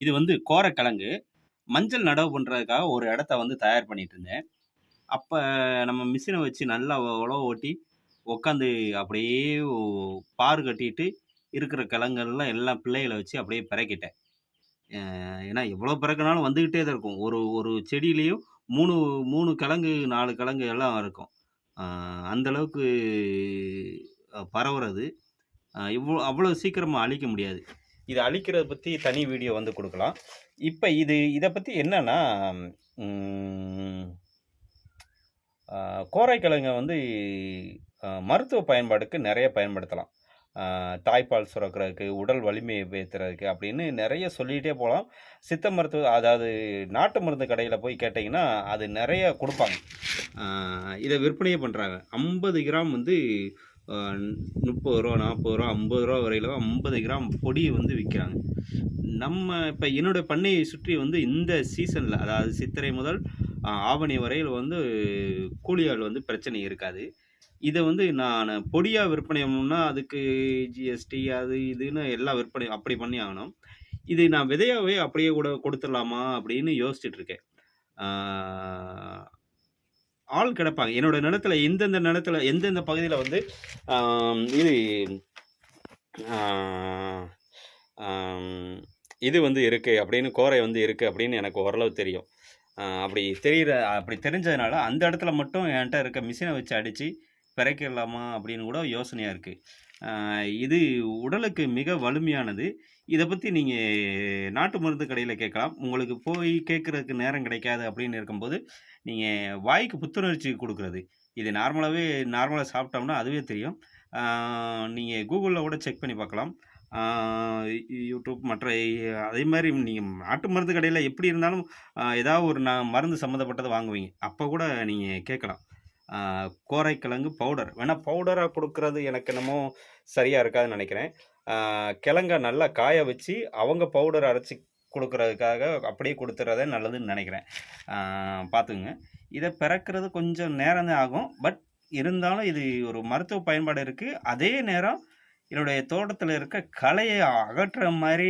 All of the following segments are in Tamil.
இது வந்து கோரக்கிழங்கு. மஞ்சள் நடவு பண்ணுறதுக்காக ஒரு இடத்த வந்து தயார் பண்ணிட்டு இருந்தேன். அப்போ நம்ம மிஷினை வச்சு நல்லா உழவு ஓட்டி, உட்காந்து அப்படியே ஒ பாரு கட்டிட்டு, இருக்கிற கிழங்கெல்லாம் எல்லாம் பிள்ளைகளை வச்சு அப்படியே பிறக்கிட்டேன் ஏன்னா எவ்வளோ பிறக்கினாலும் வந்துக்கிட்டே தான் இருக்கும். ஒரு ஒரு செடியிலையும் மூணு மூணு கிழங்கு, நாலு கிழங்கு எல்லாம் இருக்கும். அந்தளவுக்கு பரவுறது. இவ்வளோ அவ்வளோ சீக்கிரமாக அழிக்க முடியாது. இது அழிக்கிறத பற்றி தனி வீடியோ வந்து கொடுக்கலாம். இப்போ இது இதை பற்றி என்னென்னா கோரைக்கிழங்கை கோரைக்கிழங்க வந்து மருத்துவ பயன்பாடுக்கு நிறைய பயன்படுத்தலாம். தாய்ப்பால் சுரக்கிறதுக்கு, உடல் வலிமையை பேத்துறதுக்கு அப்படின்னு நிறைய சொல்லிகிட்டே போகலாம். சித்த மருத்துவ அதாவது நாட்டு மருந்து கடையில் போய் கேட்டிங்கன்னா அது நிறைய கொடுப்பாங்க. இதை விற்பனையே பண்ணுறாங்க ஐம்பது கிராம் வந்து முப்பது ரூபா நாற்பது ரூபா ஐம்பது ரூபா வரையிலும் 50 கிராம் பொடி வந்து விற்கிறாங்க நம்ம இப்போ என்னோட பண்ணையை சுற்றி வந்து இந்த சீசனில் அதாவது சித்திரை முதல் ஆவணி வரையில் வந்து கூலி ஆள் வந்து பிரச்சனை இருக்காது. இதை வந்து நான் பொடியாக விற்பனை பண்ணணும்னா, அதுக்கு ஜிஎஸ்டி அது இதுன்னு எல்லாம் விற்பனை அப்படி பண்ணி ஆகணும். இது நான் விதையாவே அப்படியே கூட கொடுத்துடலாமா அப்படின்னு யோசிச்சுட்ருக்கேன் ஆள் கிடப்பாங்க. என்னோட நிலத்துல எந்தெந்த நிலத்துல எந்தெந்த பகுதியில் வந்து இது இது வந்து இருக்கு அப்படின்னு கோரை வந்து இருக்கு அப்படின்னு எனக்கு ஓரளவு தெரியும். அப்படி தெரியிற அப்படி தெரிஞ்சதுனால, அந்த இடத்துல மட்டும் என்கிட்ட இருக்க மிஷினை வச்சு அடித்து பிறக்கலாமா அப்படின்னு கூட யோசனையாக இருக்குது இது உடலுக்கு மிக வலிமையானது. இதை பற்றி நீங்கள் நாட்டு மருந்து கடையில் கேட்கலாம். உங்களுக்கு போய் கேட்குறதுக்கு நேரம் கிடைக்காது அப்படின்னு இருக்கும்போது, நீங்கள் வாய்க்கு புத்துணர்ச்சி கொடுக்குறது இது நார்மலாகவே நார்மலாக சாப்பிட்டோம்னா அதுவே தெரியும். நீங்கள் கூகுளில் கூட செக் பண்ணி பார்க்கலாம். யூடியூப் மற்ற அதே மாதிரி நீங்கள் நாட்டு மருந்து கடையில் எப்படி இருந்தாலும் ஏதாவது ஒரு ந மருந்து சம்மந்தப்பட்டதை வாங்குவீங்க. அப்போ கூட நீங்கள் கேட்கலாம். கோரைக்கிழங்கு பவுடர். வேணால் பவுடராக கொடுக்கறது எனக்கு என்னமோ சரியாக இருக்காதுன்னு நினைக்கிறேன் கிழங்க நல்லா காய வச்சு, அவங்க பவுடர் அரைச்சி கொடுக்கறதுக்காக அப்படியே கொடுத்துட்றதே நல்லதுன்னு நினைக்கிறேன் பார்த்துங்க இதை பிறக்கிறது கொஞ்சம் நேரம் தான் ஆகும். பட் இருந்தாலும் இது ஒரு மருத்துவ பயன்பாடு இருக்குது அதே நேரம் என்னுடைய தோட்டத்தில் இருக்க கலையை அகற்றுற மாதிரி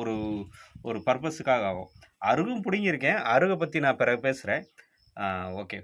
ஒரு ஒரு பர்பஸுக்காக ஆகும். அருகும் புடுங்கியிருக்கேன். அருகை பற்றி நான் பிறகு பேசுகிறேன் ஓகே.